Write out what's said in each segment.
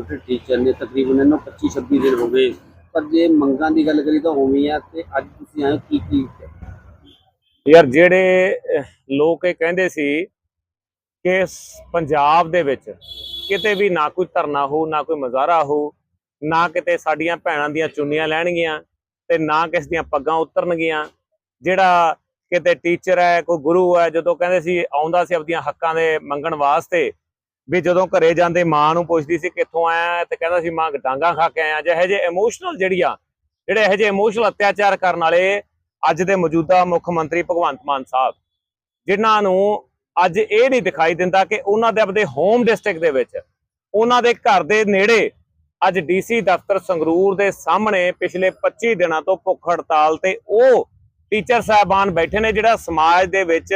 Computer teacher ਨੇ ਤਕਰੀਬਨ ਇਹਨੂੰ 25 26 ਦਿਨ ਹੋ ਗਏ। ਪਰ ਜੇ ਮੰਗਾਂ ਦੀ ਗੱਲ ਕਰੀ ਤਾਂ ਉਵੇਂ ਆ ਤੇ ਅੱਜ ਤੁਸੀਂ ਆਏ ਕੀ ਕੀ ਯਾਰ ਜਿਹੜੇ ਲੋਕ ਇਹ ਕਹਿੰਦੇ ਸੀ ਕਿ ਪੰਜਾਬ ਦੇ ਵਿੱਚ ਕਿਤੇ ਵੀ ਨਾ ਕੋਈ ਧਰਨਾ ਹੋ ਨਾ ਕੋਈ ਮੁਜ਼ਾਹਰਾ ਹੋ ਨਾ ਕਿਤੇ ਸਾਡੀਆਂ ਭੈਣਾਂ ਦੀਆਂ ਚੁੰਨੀਆਂ ਲੈਣਗੀਆਂ ਤੇ ਨਾ ਕਿਸ ਦੀਆਂ ਪੱਗਾਂ ਉਤਰਨਗੀਆਂ। ਜਿਹੜਾ ਕਿਤੇ ਟੀਚਰ ਹੈ, ਕੋਈ ਗੁਰੂ ਹੈ, ਜਦੋਂ ਕਹਿੰਦੇ ਸੀ, ਆਉਂਦਾ ਸੀ ਆਪਣੀਆਂ ਹੱਕਾਂ ਦੇ ਮੰਗਣ ਵਾਸਤੇ ਵੀ ਜਦੋਂ ਘਰੇ ਜਾਂਦੇ ਮਾਂ ਨੂੰ ਪੁੱਛਦੀ ਸੀ ਕਿੱਥੋਂ ਆਇਆ ਤੇ ਕਹਿੰਦਾ ਸੀ, ਮਾਂ ਡਾਂਗਾ ਖਾ ਕੇ ਆਇਆ ਜਿਹੇ ਜੇ ਇਮੋਸ਼ਨਲ ਜਿਹੜੀਆਂ ਜਿਹੜੇ ਇਹੋ ਜਿਹੇ ਇਮੋਸ਼ਨਲ ਅਤਿਆਚਾਰ ਕਰਨ ਵਾਲੇ ਅੱਜ ਦੇ ਮੌਜੂਦਾ ਮੁੱਖ ਮੰਤਰੀ ਭਗਵੰਤ ਮਾਨ ਸਾਹਿਬ, ਜਿਨ੍ਹਾਂ ਨੂੰ ਅੱਜ ਇਹ ਨਹੀਂ ਦਿਖਾਈ ਦਿੰਦਾ ਕਿ ਉਹਨਾਂ ਦੇ ਆਪਣੇ ਹੋਮ ਡਿਸਟ੍ਰਿਕਟ ਦੇ ਵਿੱਚ, ਉਹਨਾਂ ਦੇ ਘਰ ਦੇ ਨੇੜੇ ਅੱਜ ਡੀਸੀ ਦਫ਼ਤਰ ਸੰਗਰੂਰ ਦੇ ਸਾਹਮਣੇ ਪਿਛਲੇ 25 ਦਿਨਾਂ ਤੋਂ ਭੁੱਖ ਹੜਤਾਲ ਤੇ ਉਹ ਟੀਚਰ ਸਾਹਿਬਾਨ ਬੈਠੇ ਨੇ ਜਿਹੜਾ ਸਮਾਜ ਦੇ ਵਿੱਚ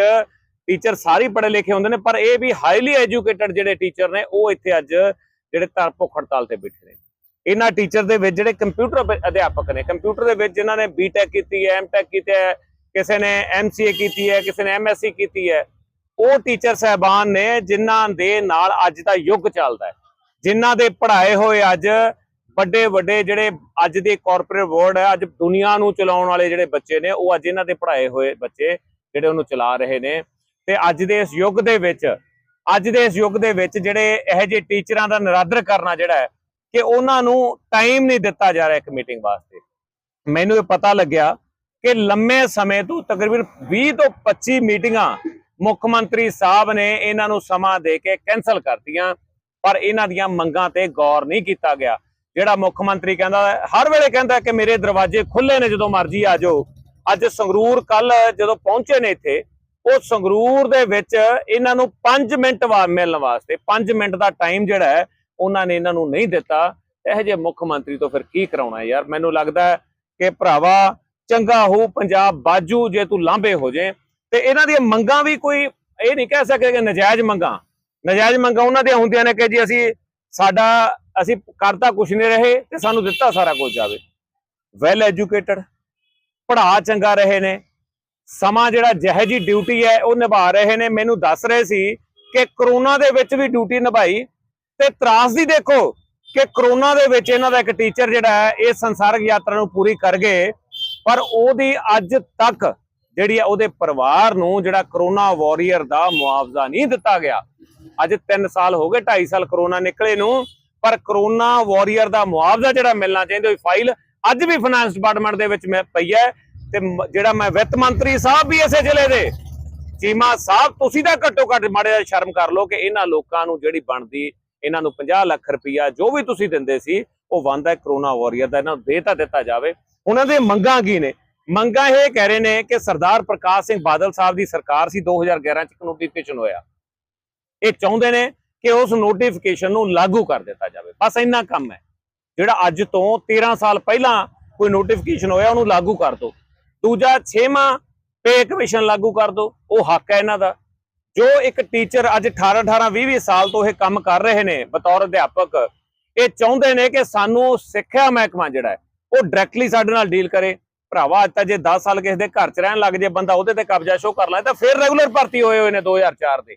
ਟੀਚਰ ਸਾਰੇ ਪੜ੍ਹੇ ਲਿਖੇ ਹੁੰਦੇ ਨੇ, ਪਰ ਇਹ ਵੀ ਹਾਈਲੀ ਐਜੂਕੇਟਡ ਜਿਹੜੇ ਟੀਚਰ ਨੇ, ਉਹ ਇੱਥੇ ਅੱਜ ਜਿਹੜੇ ਧਰ ਭੁੱਖ ਹੜਤਾਲ ਤੇ ਬੈਠੇ ਨੇ। ਇਹਨਾਂ ਟੀਚਰ ਦੇ ਵਿੱਚ ਜਿਹੜੇ ਕੰਪਿਊਟਰ ਅਧਿਆਪਕ ਨੇ ਕੰਪਿਊਟਰ ਦੇ ਵਿੱਚ ਜਿਨ੍ਹਾਂ ਨੇ ਬੀਟੈਕ ਕੀਤੀ ਹੈ ਐਮਟੈਕ ਕੀਤੀ ਹੈ, ਕਿਸੇ ਨੇ ਐਮਸੀਏ ਕੀਤੀ ਹੈ, ਕਿਸੇ ਨੇ ਐਮਐਸਸੀ ਕੀਤੀ ਹੈ, ਉਹ ਟੀਚਰ ਸਹਿਬਾਨ ਨੇ ਜਿਨ੍ਹਾਂ ਦੇ ਨਾਲ ਅੱਜ ਦਾ ਯੁੱਗ ਚੱਲਦਾ ਹੈ। ਜਿਨ੍ਹਾਂ ਦੇ ਪੜ੍ਹਾਏ ਹੋਏ ਅੱਜ ਵੱਡੇ ਵੱਡੇ ਜਿਹੜੇ ਅੱਜ ਦੇ ਕਾਰਪੋਰੇਟ ਵਰਲਡ ਹੈ, ਅੱਜ ਦੁਨੀਆ ਨੂੰ ਚਲਾਉਣ ਵਾਲੇ ਜਿਹੜੇ ਬੱਚੇ ਨੇ, ਉਹ ਅੱਜ ਇਹਨਾਂ ਦੇ ਪੜ੍ਹਾਏ ਹੋਏ ਬੱਚੇ ਜਿਹੜੇ ਉਹਨੂੰ ਚਲਾ ਰਹੇ ਨੇ। ਤੇ ਅੱਜ ਦੇ ਇਸ ਯੁੱਗ ਦੇ ਵਿੱਚ, ਅੱਜ ਦੇ ਇਸ ਯੁੱਗ ਦੇ ਵਿੱਚ ਜਿਹੜੇ ਇਹੋ ਜਿਹੇ ਟੀਚਰਾਂ ਦਾ ਨਿਰਾਦਰ ਕਰਨਾ ਜਿਹੜਾ ਹੈ, ਕਿ ਉਹਨਾਂ ਨੂੰ ਟਾਈਮ ਨਹੀਂ ਦਿੱਤਾ ਜਾ ਰਿਹਾ ਇੱਕ ਮੀਟਿੰਗ ਵਾਸਤੇ। ਮੈਨੂੰ ਇਹ ਪਤਾ ਲੱਗਿਆ ਕਿ ਲੰਮੇ ਸਮੇਂ ਤੋਂ ਤਕਰੀਬਨ 20 ਤੋਂ 25 ਮੀਟਿੰਗਾਂ ਮੁੱਖ ਮੰਤਰੀ ਸਾਹਿਬ ਨੇ ਇਹਨਾਂ ਨੂੰ ਸਮਾਂ ਦੇ ਕੇ ਕੈਨਸਲ ਕਰਤੀਆਂ, ਪਰ ਇਹਨਾਂ ਦੀਆਂ ਮੰਗਾਂ ਤੇ ਗੌਰ ਨਹੀਂ ਕੀਤਾ ਗਿਆ। ਜਿਹੜਾ ਮੁੱਖ ਮੰਤਰੀ ਕਹਿੰਦਾ, ਹਰ ਵੇਲੇ ਕਹਿੰਦਾ ਕਿ ਮੇਰੇ ਦਰਵਾਜ਼ੇ ਖੁੱਲੇ ਨੇ ਜਦੋਂ ਮਰਜ਼ੀ ਆ ਜਾਓ। ਅੱਜ ਸੰਗਰੂਰ ਕੱਲ ਜਦੋਂ ਪਹੁੰਚੇ ਨੇ ਇੱਥੇ ਉਹ ਸੰਗਰੂਰ ਦੇ ਵਿੱਚ ਇਹਨਾਂ ਨੂੰ 5 ਮਿੰਟ ਵਾ ਮਿਲਣ ਵਾਸਤੇ 5 ਮਿੰਟ ਦਾ ਟਾਈਮ ਜਿਹੜਾ ਹੈ, ਉਹਨਾਂ ਨੇ ਇਹਨਾਂ ਨੂੰ ਨਹੀਂ ਦਿੱਤਾ। ਇਹੋ ਜਿਹੇ ਮੁੱਖ ਮੰਤਰੀ ਤੋਂ ਫਿਰ ਕੀ ਕਰਾਉਣਾ ਯਾਰ? ਮੈਨੂੰ ਲੱਗਦਾ ਕਿ ਭਰਾਵਾ, ਚੰਗਾ ਹੋ ਪੰਜਾਬ ਬਾਜੂ, ਜੇ ਤੂੰ ਲਾਂਭੇ ਹੋ ਜੇ। ਤੇ ਇਹਨਾਂ ਦੀਆਂ ਮੰਗਾਂ ਵੀ ਕੋਈ, ਇਹ ਨਹੀਂ ਕਹਿ ਸਕਦੇ ਕਿ ਨਜਾਇਜ਼ ਮੰਗਾਂ। ਨਜਾਇਜ਼ ਮੰਗਾਂ ਉਹਨਾਂ ਦੀਆਂ ਹੁੰਦੀਆਂ ਨੇ ਕਿ ਜੀ ਅਸੀਂ ਸਾਡਾ, ਅਸੀਂ ਕਰਤਾ ਕੁਝ ਨਹੀਂ ਰਹੇ ਤੇ ਸਾਨੂੰ ਦਿੱਤਾ ਸਾਰਾ ਕੁਝ ਜਾਵੇ। ਵੈਲ ਐਜੂਕੇਟਡ ਪੜ੍ਹਾ ਚੰਗਾ ਰਹੇ ਨੇ। ਸਮਾਂ ਜਿਹੜਾ ਜਿਹੇ ਜੀ ਡਿਊਟੀ ਹੈ, ਉਹ ਨਿਭਾ ਰਹੇ ਨੇ। ਮੈਨੂੰ ਦੱਸ ਰਹੇ ਸੀ ਕਿ ਕਰੋਨਾ ਦੇ ਵਿੱਚ ਵੀ ਡਿਊਟੀ ਨਿਭਾਈ। ਤੇ ਤਰਾਸਦੀ ਦੇਖੋ ਕਿ ਕਰੋਨਾ ਦੇ ਵਿੱਚ ਇਹਨਾਂ ਦਾ ਇੱਕ ਟੀਚਰ ਜਿਹੜਾ ਹੈ, ਇਹ ਸੰਸਾਰਿਕ ਯਾਤਰਾ ਨੂੰ ਪੂਰੀ ਕਰ ਗਏ। ਪਰ ਉਹਦੀ ਅੱਜ ਤੱਕ ਜਿਹੜੀ ਹੈ ਉਹਦੇ ਪਰਿਵਾਰ ਨੂੰ ਜਿਹੜਾ ਕਰੋਨਾ ਵਾਰੀਅਰ ਦਾ ਮੁਆਵਜ਼ਾ ਨਹੀਂ ਦਿੱਤਾ ਗਿਆ। ਅੱਜ 3 ਸਾਲ ਹੋ ਗਏ 2.5 ਸਾਲ ਕਰੋਨਾ ਨਿਕਲੇ ਨੂੰ। ਪਰ ਕਰੋਨਾ ਵਾਰੀਅਰ ਦਾ ਮੁਆਵਜ਼ਾ ਜਿਹੜਾ ਮਿਲਣਾ ਚਾਹੀਦਾ ਉਹ ਫਾਈਲ ਅੱਜ ਵੀ ਫਾਈਨਾਂਸ ਡਿਪਾਰਟਮੈਂਟ ਦੇ ਵਿੱਚ ਮੈਂ ਪਈ ਹੈ। ਤੇ ਜਿਹੜਾ ਮੈਂ ਵਿੱਤ ਮੰਤਰੀ ਸਾਹਿਬ ਵੀ ਇਸੇ ਜ਼ਿਲ੍ਹੇ ਦੇ, ਚੀਮਾ ਸਾਹਿਬ, ਤੁਸੀਂ ਤਾਂ ਘੱਟੋ ਘੱਟ ਮਾੜੇ ਜਿਹਾ ਸ਼ਰਮ ਕਰ ਲਓ ਕਿ ਇਹਨਾਂ ਲੋਕਾਂ ਨੂੰ ਜਿਹੜੀ ਬਣਦੀ, ਇਹਨਾਂ ਨੂੰ 50 ਲੱਖ ਰੁਪਈਆ ਜੋ ਵੀ ਤੁਸੀਂ ਦਿੰਦੇ ਸੀ, ਉਹ ਬੰਦਾ ਹੈ, ਕਰੋਨਾ ਵਾਰੀਅਰ ਦਾ, ਇਹਨਾਂ ਨੂੰ ਦੇ ਤਾਂ ਦਿੱਤਾ ਜਾਵੇ। ਉਹਨਾਂ ਦੇ ਮੰਗਾਂ ਕੀ ਨੇ? ਮੰਗਾਂ ਇਹ ਕਹਿ ਰਹੇ ਨੇ ਕਿ ਸਰਦਾਰ ਪ੍ਰਕਾਸ਼ ਸਿੰਘ ਬਾਦਲ ਸਾਹਿਬ ਦੀ ਸਰਕਾਰ ਸੀ 2011 ਚ ਇੱਕ ਨੋਟੀਫਿਕੇਸ਼ਨ ਹੋਇਆ। ਇਹ ਚਾਹੁੰਦੇ ਨੇ ਕਿ ਉਸ ਨੋਟੀਫਿਕੇਸ਼ਨ ਨੂੰ ਲਾਗੂ ਕਰ ਦਿੱਤਾ ਜਾਵੇ। ਬਸ ਇੰਨਾ ਕੰਮ ਹੈ। ਜਿਹੜਾ ਅੱਜ ਤੋਂ 13 ਸਾਲ ਪਹਿਲਾਂ ਕੋਈ ਨੋਟੀਫਿਕੇਸ਼ਨ ਹੋਇਆ, ਉਹਨੂੰ ਲਾਗੂ ਕਰ ਦਿਓ। ਦੂਜਾ ਛੇਵਾਂ ਪੇ ਕਮਿਸ਼ਨ ਲਾਗੂ ਕਰ ਦਿਓ, ਉਹ ਹੱਕ ਹੈ ਇਹਨਾਂ ਦਾ। ਜੋ ਇੱਕ ਟੀਚਰ ਅੱਜ 18 18 20 20 ਸਾਲ ਤੋਂ ਇਹ ਕੰਮ ਕਰ ਰਹੇ ਨੇ, ਬਤੌਰ ਅਧਿਆਪਕ, ਇਹ ਚਾਹੁੰਦੇ ਨੇ ਕਿ ਸਾਨੂੰ ਸਿੱਖਿਆ ਮਹਿਕਮਾ ਜਿਹੜਾ ਉਹ ਡਾਇਰੈਕਟਲੀ ਸਾਡੇ ਨਾਲ ਡੀਲ ਕਰੇ। ਭਰਾਵਾ, ਅੱਜ ਤਾਂ ਜੇ 10 ਸਾਲ ਕਿਸੇ ਦੇ ਘਰ 'ਚ ਰਹਿਣ ਲੱਗ ਜੇ, ਬੰਦਾ ਉਹਦੇ ਤੇ ਕਬਜ਼ਾ ਸ਼ੋ ਕਰ ਲੈ, ਤਾਂ ਫਿਰ ਰੈਗੂਲਰ ਭਰਤੀ ਹੋਏ ਹੋਏ ਨੇ 2004 ਦੇ।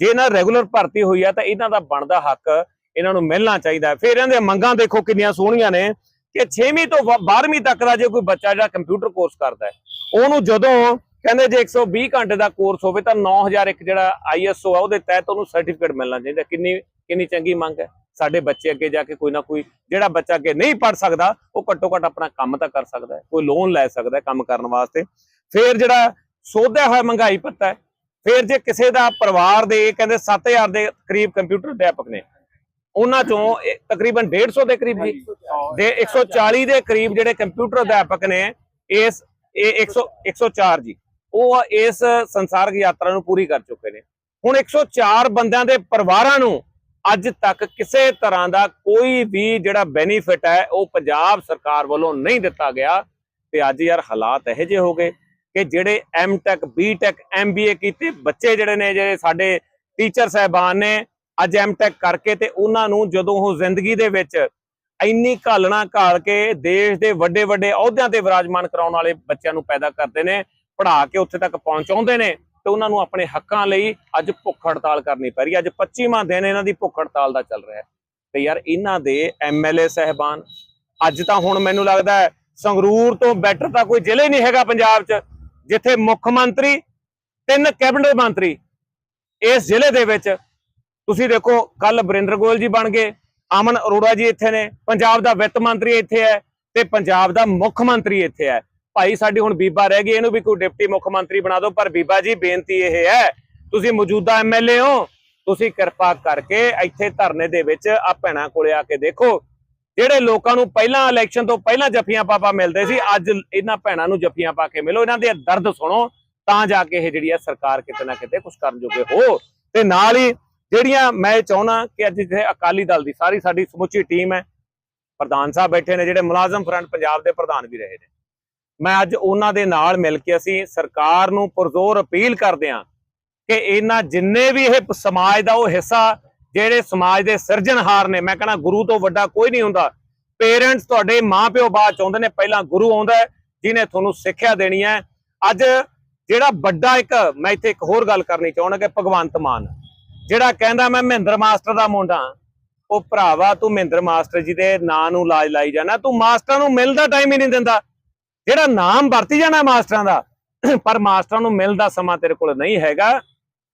ਜੇ ਇਹਨਾਂ ਰੈਗੂਲਰ ਭਰਤੀ ਹੋਈ ਆ, ਤਾਂ ਇਹਨਾਂ ਦਾ ਬਣਦਾ ਹੱਕ ਇਹਨਾਂ ਨੂੰ ਮਿਲਣਾ ਚਾਹੀਦਾ ਫਿਰ ਇਹਨਾਂ ਦੀਆਂ ਮੰਗਾਂ ਦੇਖੋ ਕਿੰਨੀਆਂ ਸੋਹਣੀਆਂ ਨੇ। ਕਿ 6ਵੀਂ ਤੋਂ 12ਵੀਂ ਤੱਕ ਦਾ ਜੇ ਕੋਈ ਬੱਚਾ ਜਿਹੜਾ ਕੰਪਿਊਟਰ ਕੋਰਸ ਕਰਦਾ ਹੈ, ਉਹਨੂੰ ਜਦੋਂ ਕਹਿੰਦੇ ਜੇ 120 ਘੰਟੇ ਦਾ ਕੋਰਸ ਹੋਵੇ ਤਾਂ 9001 ਜਿਹੜਾ ਆਈਐਸਓ ਆ, ਉਹਦੇ ਤਹਿਤ ਉਹਨੂੰ ਸਰਟੀਫਿਕੇਟ ਮਿਲਣਾ ਚਾਹੀਦਾ। ਕਿੰਨੀ ਕਿੰਨੀ ਚੰਗੀ ਮੰਗ ਹੈ? ਸਾਡੇ ਬੱਚੇ ਅੱਗੇ ਜਾ ਕੇ ਕੋਈ ਨਾ ਕੋਈ, ਜਿਹੜਾ ਬੱਚਾ ਅੱਗੇ ਨਹੀਂ ਪੜ ਸਕਦਾ, ਉਹ ਘੱਟੋ ਘੱਟ ਆਪਣਾ ਕੰਮ ਤਾਂ ਕਰ ਸਕਦਾ ਹੈ, ਕੋਈ ਲੋਨ ਲੈ ਸਕਦਾ ਹੈ ਕੰਮ ਕਰਨ ਵਾਸਤੇ। ਫਿਰ ਜਿਹੜਾ ਸੋਧਿਆ ਹੋਇਆ ਮਹਿੰਗਾਈ ਪੱਤਾ ਹੈ, ਫਿਰ ਜੇ ਕਿਸੇ ਦਾ ਪਰਿਵਾਰ ਦੇ, ਕਹਿੰਦੇ 7000 ਦੇ ਕਰੀਬ ਕੰਪਿਊਟਰ ਅਧਿਆਪਕ ਨੇ ਉਹਨਾਂ ਚੋਂ ਤਕਰੀਬਨ 150 ਦੇ ਕਰੀਬ ਜੀ ਦੇ 140 ਦੇ ਕਰੀਬ ਜਿਹੜੇ ਕੰਪਿਊਟਰ ਅਧਿਆਪਕ ਨੇ ਇਸ ਇਹ 100 104 ਜੀ ਉਹ ਇਸ ਸੰਸਾਰਿਕ ਯਾਤਰਾ ਨੂੰ ਪੂਰੀ ਕਰ ਚੁੱਕੇ ਨੇ। ਹੁਣ 104 ਬੰਦਿਆਂ ਦੇ ਪਰਿਵਾਰਾਂ ਨੂੰ ਅੱਜ ਤੱਕ ਕਿਸੇ ਤਰ੍ਹਾਂ ਦਾ ਕੋਈ ਵੀ ਜਿਹੜਾ ਬੈਨੀਫਿਟ ਹੈ ਉਹ ਪੰਜਾਬ ਸਰਕਾਰ ਵੱਲੋਂ ਨਹੀਂ ਦਿੱਤਾ ਗਿਆ। ਤੇ ਅੱਜ ਯਾਰ ਹਾਲਾਤ ਇਹੋ ਜਿਹੇ ਹੋ ਗਏ ਕਿ ਜਿਹੜੇ ਐਮਟੈਕ ਬੀਟੈਕ ਐਮਬੀਏ ਕੀਤੇ ਬੱਚੇ ਜਿਹੜੇ ਨੇ ਜਿਹੜੇ ਸਾਡੇ ਟੀਚਰ ਸਹਿਬਾਨ ਨੇ ਅੱਜ ਐਮਟੈਕ ਕਰਕੇ ਤੇ ਉਹਨਾਂ ਨੂੰ ਜਦੋਂ ਉਹ ਜ਼ਿੰਦਗੀ ਦੇ ਵਿੱਚ ਇੰਨੀ ਘਾਲਣਾ ਘਾਲ ਕੇ ਦੇਸ਼ ਦੇ ਵੱਡੇ ਵੱਡੇ ਅਹੁਦਿਆਂ ਤੇ ਵਿਰਾਜਮਾਨ ਕਰਾਉਣ ਵਾਲੇ ਬੱਚਿਆਂ ਨੂੰ ਪੈਦਾ ਕਰਦੇ ਨੇ, ਪੜ੍ਹਾ ਕੇ ਉੱਥੇ ਤੱਕ ਪਹੁੰਚਾਉਂਦੇ ਨੇ ਤੇ ਉਹਨਾਂ ਨੂੰ ਆਪਣੇ ਹੱਕਾਂ ਲਈ ਅੱਜ ਭੁੱਖ ਹੜਤਾਲ ਕਰਨੀ ਪੈ ਰਹੀ ਹੈ। ਅੱਜ 25ਵਾਂ ਦਿਨ ਇਹਨਾਂ ਦੀ ਭੁੱਖ ਹੜਤਾਲ ਦਾ ਚੱਲ ਰਿਹਾ ਹੈ। ਤੇ ਯਾਰ ਇਹਨਾਂ ਦੇ ਐਮਐਲਏ ਸਹਿਬਾਨ, ਅੱਜ ਤਾਂ ਹੁਣ ਮੈਨੂੰ ਲੱਗਦਾ ਹੈ ਸੰਗਰੂਰ ਤੋਂ ਬੈਟਰ ਤਾਂ ਕੋਈ ਜ਼ਿਲ੍ਹਾ ਹੀ ਨਹੀਂ ਹੈਗਾ ਪੰਜਾਬ 'ਚ, ਜਿੱਥੇ ਮੁੱਖ ਮੰਤਰੀ, ਤਿੰਨ ਕੈਬਨਿਟ ਮੰਤਰੀ ਇਸ ਜ਼ਿਲ੍ਹੇ ਦੇ ਵਿੱਚ ਤੁਸੀਂ ਦੇਖੋ ਕੱਲ ਬਰਿੰਦਰ ਗੋਇਲ ਜੀ ਬਣ ਗਏ, ਅਮਨ ਅਰੋੜਾ ਜੀ ਇੱਥੇ ਨੇ, ਪੰਜਾਬ ਦਾ ਵਿੱਤ ਮੰਤਰੀ ਇੱਥੇ ਹੈ ਤੇ ਪੰਜਾਬ ਦਾ ਮੁੱਖ ਮੰਤਰੀ ਇੱਥੇ ਹੈ। ਭਾਈ, ਸਾਡੀ ਹੁਣ ਬੀਬਾ ਰਹਿ ਗਈ, ਇਹਨੂੰ ਵੀ ਕੋਈ ਡਿਪਟੀ ਮੁੱਖ ਮੰਤਰੀ ਬਣਾ ਦਿਓ, ਪਰ ਬੀਬਾ ਜੀ, ਬੇਨਤੀ ਇਹ ਹੈ, ਤੁਸੀਂ ਮੌਜੂਦਾ ਐਮਐਲਏ ਹੋ, ਤੁਸੀਂ ਕਿਰਪਾ ਕਰਕੇ ਇੱਥੇ ਧਰਨੇ ਦੇ ਵਿੱਚ ਆ ਭੈਣਾਂ ਕੋਲੇ ਆ ਕੇ ਦੇਖੋ, ਜਿਹੜੇ ਲੋਕਾਂ ਨੂੰ ਪਹਿਲਾਂ ਇਲੈਕਸ਼ਨ ਤੋਂ ਪਹਿਲਾਂ ਜੱਫੀਆਂ ਪਾਪਾ ਮਿਲਦੇ ਸੀ, ਅੱਜ ਇਹਨਾਂ ਭੈਣਾਂ ਨੂੰ ਜੱਫੀਆਂ ਪਾ ਕੇ ਮਿਲੋ, ਇਹਨਾਂ ਦੇ ਦਰਦ ਸੁਣੋ, ਤਾਂ ਜਾ ਕੇ ਇਹ ਜਿਹੜੀ ਆ ਸਰਕਾਰ ਕਿਤੇ ਨਾ ਕਿਤੇ ਕੁਝ ਕਰਨ ਜੋਗੇ ਹੋ। ਤੇ ਨਾਲ ਹੀ ਜਿਹੜੀਆਂ ਮੈਂ ਇਹ ਚਾਹੁੰਦਾ ਕਿ ਅੱਜ ਜਿੱਥੇ ਅਕਾਲੀ ਦਲ ਦੀ ਸਾਰੀ ਸਾਡੀ ਸਮੁੱਚੀ ਟੀਮ ਹੈ, ਪ੍ਰਧਾਨ ਸਾਹਿਬ ਬੈਠੇ ਨੇ, ਜਿਹੜੇ ਮੁਲਾਜ਼ਮ ਫਰੰਟ ਪੰਜਾਬ ਦੇ ਪ੍ਰਧਾਨ ਵੀ ਰਹੇ ਨੇ। ਮੈਂ ਅੱਜ ਉਹਨਾਂ ਦੇ ਨਾਲ ਮਿਲ ਕੇ ਅਸੀਂ ਸਰਕਾਰ ਨੂੰ ਪੁਰਜ਼ੋਰ ਅਪੀਲ ਕਰਦੇ ਹਾਂ ਕਿ ਇਹਨਾਂ ਜਿੰਨੇ ਵੀ ਇਹ ਸਮਾਜ ਦਾ ਉਹ ਹਿੱਸਾ, ਜਿਹੜੇ ਸਮਾਜ ਦੇ ਸਿਰਜਣਹਾਰ ਨੇ, ਮੈਂ ਕਹਿੰਦਾ ਗੁਰੂ ਤੋਂ ਵੱਡਾ ਕੋਈ ਨਹੀਂ ਹੁੰਦਾ। ਪੇਰੈਂਟਸ ਤੁਹਾਡੇ ਮਾਪਿਓ ਬਾਅਦ ਚਾਹੁੰਦੇ ਨੇ, ਪਹਿਲਾਂ ਗੁਰੂ ਆਉਂਦਾ ਜਿਹਨੇ ਤੁਹਾਨੂੰ ਸਿੱਖਿਆ ਦੇਣੀ ਹੈ। ਅੱਜ ਜਿਹੜਾ ਵੱਡਾ ਇੱਕ, ਮੈਂ ਇੱਥੇ ਇੱਕ ਹੋਰ ਗੱਲ ਕਰਨੀ ਚਾਹੁੰਦਾ ਕਿ ਭਗਵੰਤ ਮਾਨ ਜਿਹੜਾ ਕਹਿੰਦਾ ਮੈਂ ਮਹਿੰਦਰ ਮਾਸਟਰ ਦਾ ਮੁੰਡਾ ਉਹ ਭਰਾਵਾ ਤੂੰ ਮਹਿੰਦਰ ਮਾਸਟਰ ਜੀ ਦੇ ਨਾਂ ਨੂੰ ਲਾਜ ਲਾਈ ਜਾਣਾ, ਤੂੰ ਮਾਸਟਰਾਂ ਨੂੰ ਮਿਲਦਾ ਟਾਈਮ ਹੀ ਨਹੀਂ ਦਿੰਦਾ। ਜਿਹੜਾ ਨਾਮ ਵਰਤੀ ਜਾਣਾ ਮਾਸਟਰਾਂ ਦਾ, ਪਰ ਮਾਸਟਰਾਂ ਨੂੰ ਮਿਲਦਾ ਸਮਾਂ ਤੇਰੇ ਕੋਲ ਨਹੀਂ ਹੈਗਾ।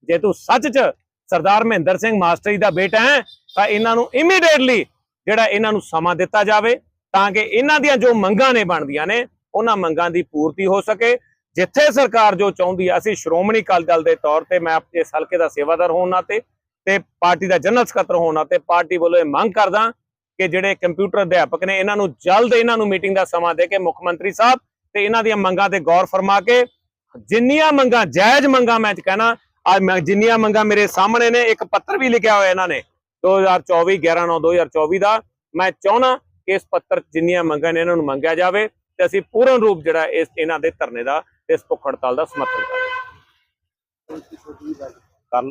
ਜੇ ਤੂੰ ਸੱਚ 'ਚ ਸਰਦਾਰ ਮਹਿੰਦਰ ਸਿੰਘ ਮਾਸਟਰ ਜੀ ਦਾ ਬੇਟਾ ਹੈ, ਤਾਂ ਇਹਨਾਂ ਨੂੰ ਇਮੀਡੀਏਟਲੀ ਜਿਹੜਾ ਇਹਨਾਂ ਨੂੰ ਸਮਾਂ ਦਿੱਤਾ ਜਾਵੇ, ਤਾਂ ਕਿ ਇਹਨਾਂ ਦੀਆਂ ਜੋ ਮੰਗਾਂ ਨੇ ਬਣਦੀਆਂ ਨੇ, ਉਹਨਾਂ ਮੰਗਾਂ ਦੀ ਪੂਰਤੀ ਹੋ ਸਕੇ। ਜਿੱਥੇ ਸਰਕਾਰ ਜੋ ਚਾਹੁੰਦੀ ਆ, ਅਸੀਂ ਸ਼੍ਰੋਮਣੀ ਅਕਾਲੀ ਦਲ ਦੇ ਤੌਰ ਤੇ ਮੈਂ ਇਸ ਹਲਕੇ ਦਾ ਸੇਵਾਦਾਰ ਹੋਣ ਨਾਤੇ ਤੇ ਪਾਰਟੀ ਦਾ ਜਨਰਲ ਸਕੱਤਰ ਹੋਣ ਨਾਤੇ ਪਾਰਟੀ ਵੱਲੋਂ ਇਹ ਮੰਗ ਕਰਦਾ ਕਿ ਜਿਹੜੇ ਕੰਪਿਊਟਰ ਅਧਿਆਪਕ ਨੇ, ਇਹਨਾਂ ਨੂੰ ਜਲਦ ਇਹਨਾਂ ਨੂੰ ਮੀਟਿੰਗ ਦਾ ਸਮਾਂ ਦੇ ਕੇ ਮੁੱਖ ਮੰਤਰੀ ਸਾਹਿਬ ਤੇ ਇਹਨਾਂ ਦੀਆਂ ਮੰਗਾਂ ਤੇ ਗੌਰ ਫਰਮਾ ਕੇ ਜਿੰਨੀਆਂ ਮੰਗਾਂ, ਜਾਇਜ਼ ਮੰਗਾਂ ਮੈਂ ਕਹਿਣਾ, ਅੱਜ ਮੈਂ ਜਿੰਨੀਆਂ ਮੰਗਾਂ ਮੇਰੇ ਸਾਹਮਣੇ ਨੇ, ਇੱਕ ਪੱਤਰ ਵੀ ਲਿਖਿਆ ਹੋਇਆ ਇਹਨਾਂ ਨੇ 2024 11 9 2024 ਦਾ ਮੈਂ ਚਾਹਣਾ ਕਿ ਇਸ ਪੱਤਰ ਜਿੰਨੀਆਂ ਮੰਗਾਂ ਨੇ ਇਹਨਾਂ ਨੂੰ ਮੰਗਿਆ ਜਾਵੇ ਤੇ ਅਸੀਂ ਪੂਰਨ ਰੂਪ ਜਿਹੜਾ ਇਸ, ਇਹਨਾਂ ਦੇ ਧਰਨੇ ਦਾ ਇਸ ਭੁੱਖ ਹੜਤਾਲ ਦਾ ਸਮਰਥਨ ਕਰਾਂਗੇ